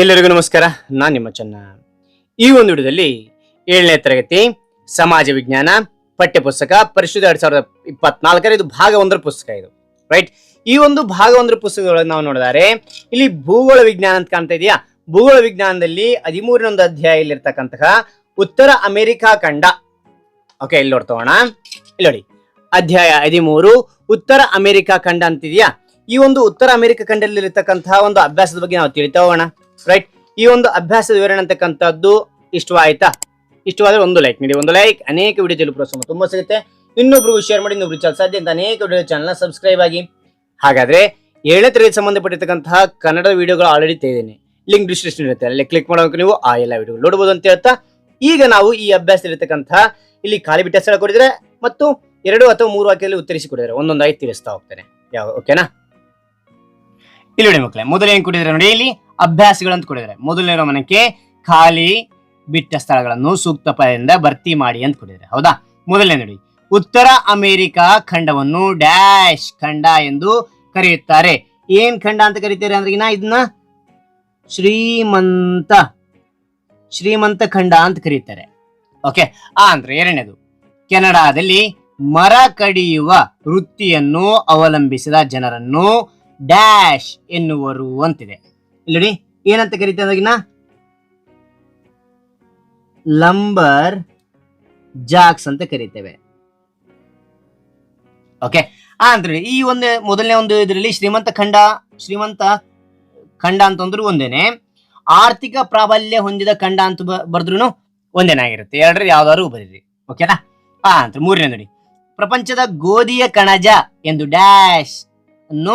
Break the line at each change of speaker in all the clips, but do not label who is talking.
ಎಲ್ಲರಿಗೂ ನಮಸ್ಕಾರ. ನಾನು ನಿಮ್ಮ ಚೆನ್ನ. ಈ ಒಂದು ವಿಡಿಯೋದಲ್ಲಿ ಏಳನೇ ತರಗತಿ ಸಮಾಜ ವಿಜ್ಞಾನ ಪಠ್ಯಪುಸ್ತಕ ಪರಿಶುದ್ಧ ಎರಡ್ ಸಾವಿರದ ಇಪ್ಪತ್ನಾಲ್ಕರ ಇದು ಭಾಗ ಒಂದರ ಪುಸ್ತಕ ಇದು. ರೈಟ್ ಈ ಒಂದು ಭಾಗ ಒಂದರ ಪುಸ್ತಕಗಳನ್ನು ನಾವು ನೋಡಿದರೆ, ಇಲ್ಲಿ ಭೂಗೋಳ ವಿಜ್ಞಾನ ಅಂತ ಕಾಣ್ತಾ ಇದೆಯಾ? ಭೂಗೋಳ ವಿಜ್ಞಾನದಲ್ಲಿ ಹದಿಮೂರನೊಂದು ಅಧ್ಯಾಯ ಇಲ್ಲಿರ್ತಕ್ಕಂತಹ ಉತ್ತರ ಅಮೆರಿಕಾ ಖಂಡ. ಓಕೆ ಇಲ್ಲಿ ನೋಡ್ತೋಣ ಇಲ್ಲಿ ನೋಡಿ. ಅಧ್ಯಾಯ ಹದಿಮೂರು, ಉತ್ತರ ಅಮೆರಿಕಾ ಖಂಡ ಅಂತಿದೆಯಾ? ಈ ಒಂದು ಉತ್ತರ ಅಮೆರಿಕ ಖಂಡದಲ್ಲಿರ್ತಕ್ಕಂತಹ ಒಂದು ಅಭ್ಯಾಸದ ಬಗ್ಗೆ ನಾವು ತಿಳಿತಾ ಹೋಗೋಣ. ರೈಟ್ ಈ ಒಂದು ಅಭ್ಯಾಸದ ವಿವರಣೆ ಅಂತಕ್ಕಂಥದ್ದು ಇಷ್ಟವಾಯ್ತಾ? ಇಷ್ಟವಾದ್ರೆ ಒಂದು ಲೈಕ್ ನೀಡಿ, ಒಂದು ಲೈಕ್ ಅನೇಕ ವಿಡಿಯೋ ಪ್ರೋತ್ಸಾಹ ತುಂಬಾ ಸಿಗುತ್ತೆ. ಇನ್ನೊಬ್ರು ಶೇರ್ ಮಾಡಿ, ಇನ್ನೊಬ್ರು ಚಾಲ್ ಸಾಧ್ಯ ಅಂತ ಅನೇಕ ವಿಡಿಯೋ ಚಾನಲ್ ಸಬ್ಸ್ಕ್ರೈಬ್ ಆಗಿ. ಹಾಗಾದ್ರೆ ಏಳನೇ ತರಗತಿ ಸಂಬಂಧಪಟ್ಟಿರ್ತಕ್ಕಂತಹ ಕನ್ನಡ ವಿಡಿಯೋಗಳು ಆಲ್ರೆಡಿ ತೆಗೆದೇನೆ ಲಿಂಕ್ ಡಿಸ್ಕ್ರಿಪ್ಷನ್ ಇರುತ್ತೆ. ಅಲ್ಲಿ ಕ್ಲಿಕ್ ಮಾಡೋಕೆ ನೀವು ಆ ಎಲ್ಲ ವಿಡಿಯೋ ನೋಡಬಹುದು ಅಂತ ಹೇಳ್ತಾ, ಈಗ ನಾವು ಈ ಅಭ್ಯಾಸದಲ್ಲಿರ್ತಕ್ಕಂತಹ ಇಲ್ಲಿ ಖಾಲಿ ಬಿಟ್ಟ ಸ್ಥಳ ಕೊಡಿದ್ರೆ ಮತ್ತು ಎರಡು ಅಥವಾ ಮೂರು ವಾಕ್ಯದಲ್ಲಿ ಉತ್ತರಿಸಿ ಕೊಡಿದರೆ ಒಂದೊಂದಾಗಿ ತಿಳಿಸ್ತಾ ಹೋಗ್ತೇನೆ. ಯಾವ ಓಕೆನಾ ಇಲ್ಲಿ ನೋಡಿ ಮಕ್ಕಳೇ, ಮೊದಲು ಏನ್ ಕೊಟ್ಟಿದ್ದಾರೆ ನೋಡಿ, ಇಲ್ಲಿ ಅಭ್ಯಾಸಗಳಂತ ಕೊಟ್ಟಿದ್ದಾರೆ ಮೊದಲನೇ ಮನಕ್ಕೆ ಖಾಲಿ ಬಿಟ್ಟ ಸ್ಥಳಗಳನ್ನು ಸೂಕ್ತ ಪದದಿಂದ ಭರ್ತಿ ಮಾಡಿ ಅಂತ ಕೊಟ್ಟಿದ್ದಾರೆ ಹೌದಾ? ಮೊದಲನೇ ನೋಡಿ. ಉತ್ತರ ಅಮೆರಿಕಾ ಖಂಡವನ್ನು ಡ್ಯಾಶ್ ಖಂಡ ಎಂದು ಕರೆಯುತ್ತಾರೆ. ಏನ್ ಖಂಡ ಅಂತ ಕರೀತಾರೆ ಅಂದ್ರೆ ಇದನ್ನ ಶ್ರೀಮಂತ. ಶ್ರೀಮಂತ ಖಂಡ ಅಂತ ಕರೀತಾರೆ. ಓಕೆ? ಆ ಅಂದ್ರೆ ಎರಡನೇದು. ಕೆನಡಾದಲ್ಲಿ ಮರ ಕಡಿಯುವ ವೃತ್ತಿಯನ್ನು ಅವಲಂಬಿಸಿದ ಜನರನ್ನು ಡ್ಯಾಶ್ ಎನ್ನುವರು ಅಂತಿದೆ. ಇಲ್ಲಿ ಏನಂತ ಕರಿತೇವೆ ಅಂದ್ರಿಗಿನ ಲಂಬರ್ ಜಾಕ್ಸ್ ಅಂತ ಕರಿತೇವೆ. ಓಕೆ ಅಂದ್ರೆ ಈ ಒಂದು, ಮೊದಲನೇ ಒಂದು ಇದರಲ್ಲಿ ಶ್ರೀಮಂತ ಖಂಡ ಶ್ರೀಮಂತ ಖಂಡ ಅಂತಂದ್ರು ಒಂದೇನೆ. ಆರ್ಥಿಕ ಪ್ರಾಬಲ್ಯ ಹೊಂದಿದ ಖಂಡ ಅಂತ ಬರೆದ್ರು ಒಂದೇನೆ ಆಗಿರುತ್ತೆ. ಎರಡರ ಯಾವ್ದಾದ್ರು ಬರೀರಿ. ಓಕೆನಾ ಆ ಅಂತ ಮೂರನೇ ನೋಡಿ. ಪ್ರಪಂಚದ ಗೋಧಿಯ ಕಣಜ ಎಂದು ಡ್ಯಾಶ್ ಅನ್ನು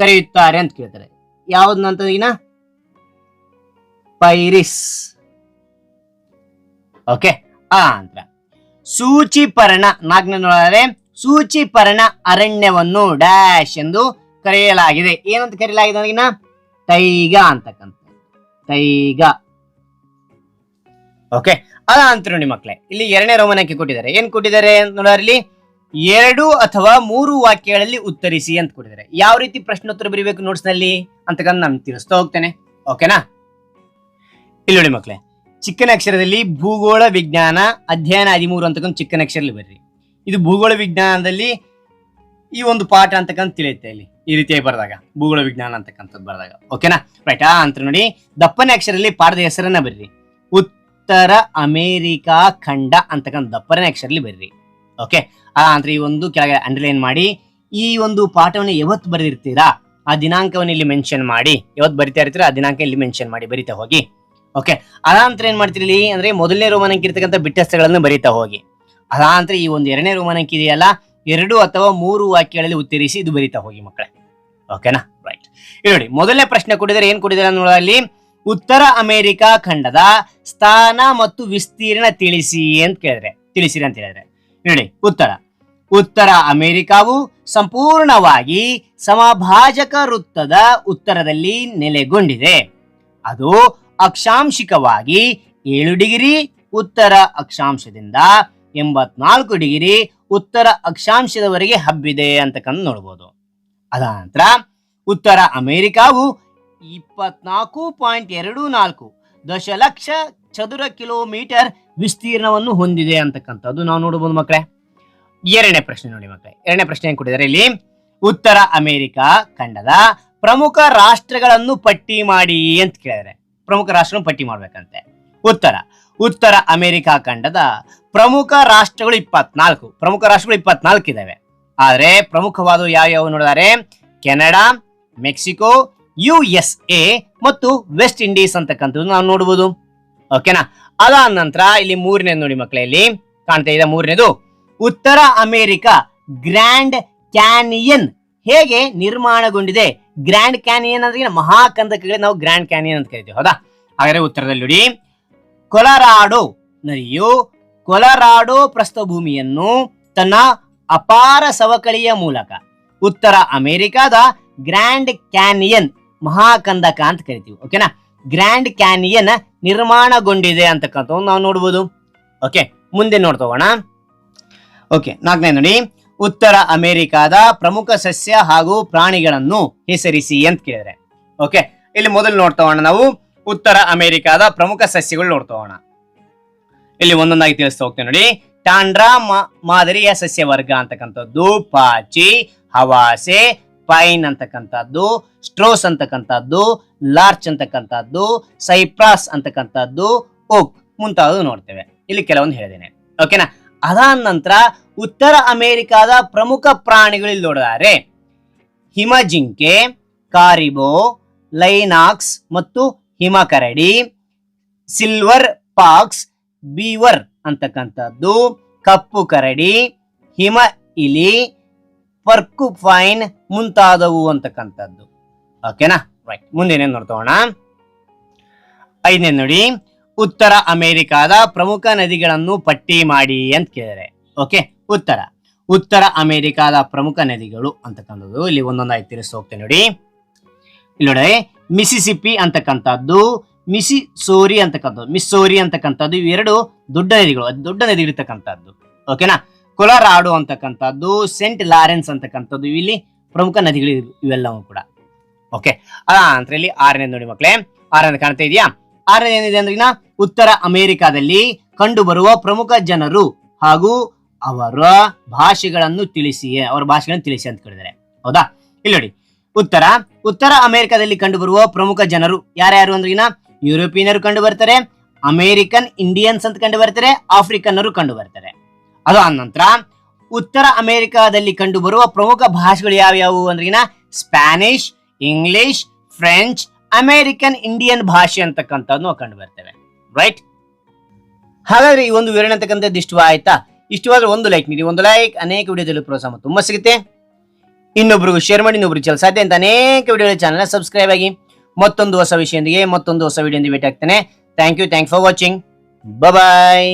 ಕರೆಯುತ್ತಾರೆ ಅಂತ ಕೇಳ್ತಾರೆ. ಯಾವ್ದನ್ನಂತ ಈಗ ಪೈರಿಸ್. ಓಕೆ ಆ ಅಂತ ಸೂಚಿಪರ್ಣ ನಾಲ್ಕನೇ ಸೂಚಿಪರ್ಣ ಅರಣ್ಯವನ್ನು ಡ್ಯಾಶ್ ಎಂದು ಕರೆಯಲಾಗಿದೆ. ಏನಂತ ಕರೆಯಲಾಗಿದೆ ಅದನ್ನ ತೈಗ ಅಂತಕ್ಕಂಥ ತೈಗ. ಓಕೆ ಅದ ಅಂತರು ನೋಡಿ ಮಕ್ಕಳೇ ಇಲ್ಲಿ ಎರಡನೇ ರೋಮನಕ್ಕೆ ಕೊಟ್ಟಿದ್ದಾರೆ. ಏನ್ ಕೊಟ್ಟಿದ್ದಾರೆ ಅಂತ ನೋಡಿದ್ರೆ ಇಲ್ಲಿ ಎರಡು ಅಥವಾ ಮೂರು ವಾಕ್ಯಗಳಲ್ಲಿ ಉತ್ತರಿಸಿ ಅಂತ ಕೊಟ್ಟಿದ್ದಾರೆ. ಯಾವ ರೀತಿ ಪ್ರಶ್ನೋತ್ತರ ಬರೀಬೇಕು ನೋಟ್ಸ್ನಲ್ಲಿ? ಅಂತಕ್ಕಂಥ ನಾನು ತಿಳಿಸ್ತಾ ಹೋಗ್ತೇನೆ. ಓಕೆನಾ ಇಲ್ಲಿ ನೋಡಿ ಮಕ್ಕಳೇ ಚಿಕ್ಕನ ಅಕ್ಷರದಲ್ಲಿ ಭೂಗೋಳ ವಿಜ್ಞಾನ ಅಧ್ಯಯನ ಹದಿಮೂರು ಅಂತಕ್ಕಂಥ ಚಿಕ್ಕನ ಅಕ್ಷರದಲ್ಲಿ ಬರ್ರಿ. ಇದು ಭೂಗೋಳ ವಿಜ್ಞಾನದಲ್ಲಿ ಈ ಒಂದು ಪಾಠ ಅಂತಕ್ಕಂಥ ತಿಳಿಯುತ್ತೆ ಇಲ್ಲಿ, ಈ ರೀತಿಯಾಗಿ ಬರೆದಾಗ, ಭೂಗೋಳ ವಿಜ್ಞಾನ ಅಂತಕ್ಕಂಥದ್ದು ಬರೆದಾಗ. ಓಕೆನಾ ರೈಟ್ ಅಂತ ನೋಡಿ, ದಪ್ಪನೇ ಅಕ್ಷರದಲ್ಲಿ ಪಾಠದ ಹೆಸರನ್ನ ಬರ್ರಿ. ಉತ್ತರ ಅಮೇರಿಕಾ ಖಂಡ ಅಂತಕ್ಕಂಥ ದಪ್ಪನೇ ಅಕ್ಷರದಲ್ಲಿ ಬರ್ರಿ. ಓಕೆ ಆ, ಅಂದ್ರೆ ಈ ಒಂದು ಕೆಳಗೆ ಅಂಡರ್ಲೈನ್ ಮಾಡಿ, ಈ ಒಂದು ಪಾಠವನ್ನು ಯಾವತ್ತು ಬರೆದಿರ್ತೀರಾ? ಆ ದಿನಾಂಕವನ್ನು ಇಲ್ಲಿ ಮೆನ್ಷನ್ ಮಾಡಿ. ಯಾವತ್ತು ಬರಿತಾ ಇರ್ತೀರಾ? ಆ ದಿನಾಂಕ ಇಲ್ಲಿ ಮೆನ್ಷನ್ ಮಾಡಿ, ಬರಿತಾ ಹೋಗಿ. ಓಕೆ ಅದಾನಂತರ ಏನ್ ಮಾಡ್ತೀರಿ ಇಲ್ಲಿ ಅಂದ್ರೆ ಮೊದಲನೇ ರೋಮನಂಕ ಇರ್ತಕ್ಕಂಥ ಬಿಟ್ಟಸ್ಥಗಳನ್ನು ಬರೀತಾ ಹೋಗಿ. ಅದಾನಂತರ ಈ ಒಂದು ಎರಡನೇ ಅಂಕಿ ಇದೆಯಲ್ಲ? ಎರಡು ಅಥವಾ ಮೂರು ವಾಕ್ಯಗಳಲ್ಲಿ ಉತ್ತರಿಸಿ ಇದು ಬರೀತಾ ಹೋಗಿ ಮಕ್ಕಳೇ. ಓಕೆನಾ ರೈಟ್ ನೋಡಿ, ಮೊದಲನೇ ಪ್ರಶ್ನೆ ಕೊಟ್ಟಿದ್ದಾರೆ. ಏನ್ ಕೊಟ್ಟಿದ್ದಾರೆ ನೋಡಲ್ಲಿ ಉತ್ತರ ಅಮೆರಿಕಾ ಖಂಡದ ಸ್ಥಾನ ಮತ್ತು ವಿಸ್ತೀರ್ಣ ತಿಳಿಸಿ ಅಂತ ಕೇಳಿದ್ರೆ. ತಿಳಿಸಿರಿ ಅಂತ ಹೇಳಿದ್ರೆ. ನೋಡಿ, ಉತ್ತರ. ಉತ್ತರ ಅಮೆರಿಕಾವು ಸಂಪೂರ್ಣವಾಗಿ ಸಮಭಾಜಕ ವೃತ್ತದ ಉತ್ತರದಲ್ಲಿ ನೆಲೆಗೊಂಡಿದೆ. ಅದು ಅಕ್ಷಾಂಶಿಕವಾಗಿ ಏಳು ಡಿಗ್ರಿ ಉತ್ತರ ಅಕ್ಷಾಂಶದಿಂದ ಎಂಬತ್ನಾಲ್ಕು ಡಿಗ್ರಿ ಉತ್ತರ ಅಕ್ಷಾಂಶದವರೆಗೆ ಹಬ್ಬಿದೆ ಅಂತಕ್ಕಂಥ ನೋಡ್ಬೋದು. ಅದಾನಂತರ ಉತ್ತರ ಅಮೆರಿಕಾವು ಇಪ್ಪತ್ನಾಲ್ಕು ಪಾಯಿಂಟ್ ಎರಡು ನಾಲ್ಕು ದಶಲಕ್ಷ ಚದುರ ಕಿಲೋಮೀಟರ್ ವಿಸ್ತೀರ್ಣವನ್ನು ಹೊಂದಿದೆ ಅಂತಕ್ಕಂಥದ್ದು ನಾವು ನೋಡಬಹುದು ಮಕ್ಕಳೇ. ಎರಡನೇ ಪ್ರಶ್ನೆ ನೋಡಿ ಮಕ್ಕಳೇ. ಎರಡನೇ ಪ್ರಶ್ನೆ ಏನ್ ಕೊಟ್ಟಿದ್ದಾರೆ ಇಲ್ಲಿ? ಉತ್ತರ ಅಮೆರಿಕಾ ಖಂಡದ ಪ್ರಮುಖ ರಾಷ್ಟ್ರಗಳನ್ನು ಪಟ್ಟಿ ಮಾಡಿ ಅಂತ ಕೇಳಿದರೆ ಪ್ರಮುಖ ರಾಷ್ಟ್ರ ಪಟ್ಟಿ ಮಾಡ್ಬೇಕಂತೆ. ಉತ್ತರ. ಉತ್ತರ ಅಮೆರಿಕಾ ಖಂಡದ ಪ್ರಮುಖ ರಾಷ್ಟ್ರಗಳು ಇಪ್ಪತ್ನಾಲ್ಕು. ಪ್ರಮುಖ ರಾಷ್ಟ್ರಗಳು ಇಪ್ಪತ್ನಾಲ್ಕು ಇದಾವೆ ಆದರೆ ಪ್ರಮುಖವಾದ ಯಾವ ನೋಡಿದರೆ? Canada, Mexico, U S A ಮತ್ತು ವೆಸ್ಟ್ ಇಂಡೀಸ್ ಅಂತಕ್ಕಂಥದ್ದು ನಾವು ನೋಡಬಹುದು ಓಕೆನಾ? ಅದಾದ ನಂತರ ಇಲ್ಲಿ ಮೂರನೇ ನೋಡಿ ಮಕ್ಕಳೇ, ಇಲ್ಲಿ ಕಾಣ್ತಾ ಇದೆ ಮೂರನೇದು. ಉತ್ತರ ಅಮೆರಿಕ ಗ್ರ್ಯಾಂಡ್ ಕ್ಯಾನಿಯನ್ ಹೇಗೆ ನಿರ್ಮಾಣಗೊಂಡಿದೆ? ಗ್ರ್ಯಾಂಡ್ ಕ್ಯಾನಿಯನ್ ಅಂದ್ರೆ ಮಹಾಕಂದಕಗಳೇ ನಾವು ಗ್ರ್ಯಾಂಡ್ ಕ್ಯಾನಿಯನ್ ಅಂತ ಕರಿತೀವಿ, ಹೌದಾ? ಹಾಗಾದ್ರೆ ಉತ್ತರದಲ್ಲಿ ನೋಡಿ. ಕೊಲರಾಡೋ ನದಿಯು ಕೊಲರಾಡೋ ಪ್ರಸ್ಥಭೂಮಿಯನ್ನು ತನ್ನ ಅಪಾರ ಸವಕಳಿಯ ಮೂಲಕ ಉತ್ತರ ಅಮೆರಿಕಾದ ಗ್ರ್ಯಾಂಡ್ ಕ್ಯಾನಿಯನ್ ಮಹಾಕಂದಕ ಅಂತ ಕರಿತೀವಿ ಓಕೆನಾ ಗ್ರ್ಯಾಂಡ್ ಕ್ಯಾನಿಯನ್ ನಿರ್ಮಾಣಗೊಂಡಿದೆ ಅಂತಕ್ಕಂಥ ನಾವು ನೋಡ್ಬೋದು ಓಕೆ ಮುಂದೆ ನೋಡ್ತೋಗೋಣ ಓಕೆ ನಾಲ್ಕನೇ ನೋಡಿ. ಉತ್ತರ ಅಮೆರಿಕಾದ ಪ್ರಮುಖ ಸಸ್ಯ ಹಾಗೂ ಪ್ರಾಣಿಗಳನ್ನು ಹೆಸರಿಸಿ ಅಂತ ಕೇಳಿದ್ರೆ. ಓಕೆ ಇಲ್ಲಿ ಮೊದಲು ನೋಡ್ತಾ ನಾವು. ಉತ್ತರ ಅಮೆರಿಕಾದ ಪ್ರಮುಖ ಸಸ್ಯಗಳು ನೋಡ್ತಾ ಇಲ್ಲಿ ಒಂದೊಂದಾಗಿ ತಿಳಿಸ್ತಾ ಹೋಗ್ತೇವೆ ನೋಡಿ. ಟಾಂಡ್ರಾ ಮಾದರಿಯ ಸಸ್ಯ ವರ್ಗ ಅಂತಕ್ಕಂಥದ್ದು, ಪಾಚಿ, ಹವಾಸೆ, ಪೈನ್ ಅಂತಕ್ಕಂಥದ್ದು, ಸ್ಟ್ರೋಸ್ ಅಂತಕ್ಕಂಥದ್ದು, ಲಾರ್ಚ್ ಅಂತಕ್ಕಂಥದ್ದು, ಸೈಪ್ರಾಸ್ ಅಂತಕ್ಕಂಥದ್ದು, ಓಕ್ ಮುಂತಾದವು ನೋಡ್ತೇವೆ. ಇಲ್ಲಿ ಕೆಲವೊಂದು ಹೇಳಿದ್ದೇನೆ. ಓಕೆನಾ ಅದಾದ ನಂತರ ಉತ್ತರ ಅಮೆರಿಕಾದ ಪ್ರಮುಖ ಪ್ರಾಣಿಗಳು ಇಲ್ಲಿ ನೋಡಿದರೆ ಹಿಮಜಿಂಕೆ, ಕಾರಿಬೋ, ಲೈನಾಕ್ಸ್ ಮತ್ತು ಹಿಮಕರಡಿ, ಸಿಲ್ವರ್ ಪಾಕ್ಸ್, ಬೀವರ್ ಅಂತಕ್ಕಂಥದ್ದು, ಕಪ್ಪು ಕರಡಿ, ಹಿಮ ಇಲಿ, ಪರ್ಕುಫೈನ್ ಮುಂತಾದವು ಅಂತಕ್ಕಂಥದ್ದು. ಓಕೆನಾ ರೈಟ್ ಮುಂದೇನೇನು ನೋಡ್ತೋಣ ಐದನೇ ನೋಡಿ. ಉತ್ತರ ಅಮೆರಿಕಾದ ಪ್ರಮುಖ ನದಿಗಳನ್ನು ಪಟ್ಟಿ ಮಾಡಿ ಅಂತ ಕೇಳಿದರೆ ಓಕೆ ಉತ್ತರ ಉತ್ತರ ಅಮೆರಿಕಾದ ಪ್ರಮುಖ ನದಿಗಳು ಅಂತಕ್ಕಂಥದ್ದು ಇಲ್ಲಿ ಒಂದೊಂದಾಗಿ ತಿಳಿಸ್ ಹೋಗ್ತೇನೆ ನೋಡಿ ಇಲ್ಲಿ ನೋಡಿ ಮಿಸಿಸಿಪಿ ಅಂತಕ್ಕಂಥದ್ದು ಮಿಸಿ ಸೋರಿ ಅಂತಕ್ಕಂಥದ್ದು ಮಿಸ್ಸೋರಿ ಅಂತಕ್ಕಂಥದ್ದು ಇವೆರಡು ದೊಡ್ಡ ನದಿಗಳು ಅದು ದೊಡ್ಡ ನದಿಗಳಿರ್ತಕ್ಕಂಥದ್ದು ಓಕೆನಾ ಕೊಲರಾಡು ಅಂತಕ್ಕಂಥದ್ದು ಸೆಂಟ್ ಲಾರೆನ್ಸ್ ಅಂತಕ್ಕಂಥದ್ದು ಇಲ್ಲಿ ಪ್ರಮುಖ ನದಿಗಳು ಇವು- ಇವೆಲ್ಲವೂ ಕೂಡ ಓಕೆ ಅದ ನಂತರ ಇಲ್ಲಿ ಆರನೇ ನೋಡಿ ಮಕ್ಕಳೇ ಆರನೇ ಕಾಣ್ತಾ ಇದೆಯಾ ಆರನೇ ಏನಿದೆ ಅಂದ್ರೆ ಉತ್ತರ ಅಮೆರಿಕಾದಲ್ಲಿ ಕಂಡುಬರುವ ಪ್ರಮುಖ ಜನರು ಹಾಗೂ ಅವರ ಭಾಷೆಗಳನ್ನು ತಿಳಿಸಿ ಅವರ ಭಾಷೆಗಳನ್ನು ತಿಳಿಸಿ ಅಂತ ಕೇಳಿದ್ದಾರೆ. ಹೌದಾ? ಇಲ್ಲಿ ನೋಡಿ. ಉತ್ತರ. ಉತ್ತರ ಅಮೆರಿಕಾದಲ್ಲಿ ಕಂಡುಬರುವ ಪ್ರಮುಖ ಜನರು ಯಾರ್ಯಾರು ಅಂದ್ರೆ ಇನ್ನ ಯುರೋಪಿಯನರು ಕಂಡು ಬರ್ತಾರೆ ಅಮೇರಿಕನ್ ಇಂಡಿಯನ್ಸ್ ಅಂತ ಕಂಡು ಬರ್ತಾರೆ ಆಫ್ರಿಕನ್ನರು ಕಂಡು ಬರ್ತಾರೆ ಅದು ಆನಂತರ ನಂತರ ಉತ್ತರ ಅಮೆರಿಕಾದಲ್ಲಿ ಕಂಡುಬರುವ ಪ್ರಮುಖ ಭಾಷೆಗಳು ಯಾವ್ಯಾವು ಅಂದ್ರೆ Spanish Spanish, English, French American Indian ಭಾಷೆ ಅಂತಕ್ಕಂಥದ್ದು ನಾವು ಕಂಡು ಬರ್ತೇವೆ. ರೈಟ್ ಹಾಗಾದ್ರೆ ಈ ಒಂದು ವಿವರಣೆ ಅಂತಕ್ಕಂಥದ್ದು ಇಷ್ಟ ಆಯ್ತಾ? ಇಷ್ಟವಾದ್ರೆ ಒಂದು ಲೈಕ್ ನೀಡಿ, ಒಂದು ಲೈಕ್ ಅನೇಕ ವಿಡಿಯೋದಲ್ಲಿ ಪ್ರೋತ್ಸಾಹ ತುಂಬಾ ಸಿಗುತ್ತೆ. ಇನ್ನೊಬ್ರಿಗೂ ಶೇರ್ ಮಾಡಿ, ಇನ್ನೊಬ್ರಿಗೆ ಚಲ ಸಾಧ್ಯ ಅಂತ ಅನೇಕ ವಿಡಿಯೋ ಚಾನಲ್ ಸಬ್ಸ್ಕ್ರೈಬ್ ಆಗಿ ಮತ್ತೊಂದು ಹೊಸ ವಿಷಯದೊಂದಿಗೆ ಮತ್ತೊಂದು ಹೊಸ ವಿಡಿಯೋದಿಂದ ಭೇಟಿ ಆಗ್ತಾನೆ thank you thank for watching bye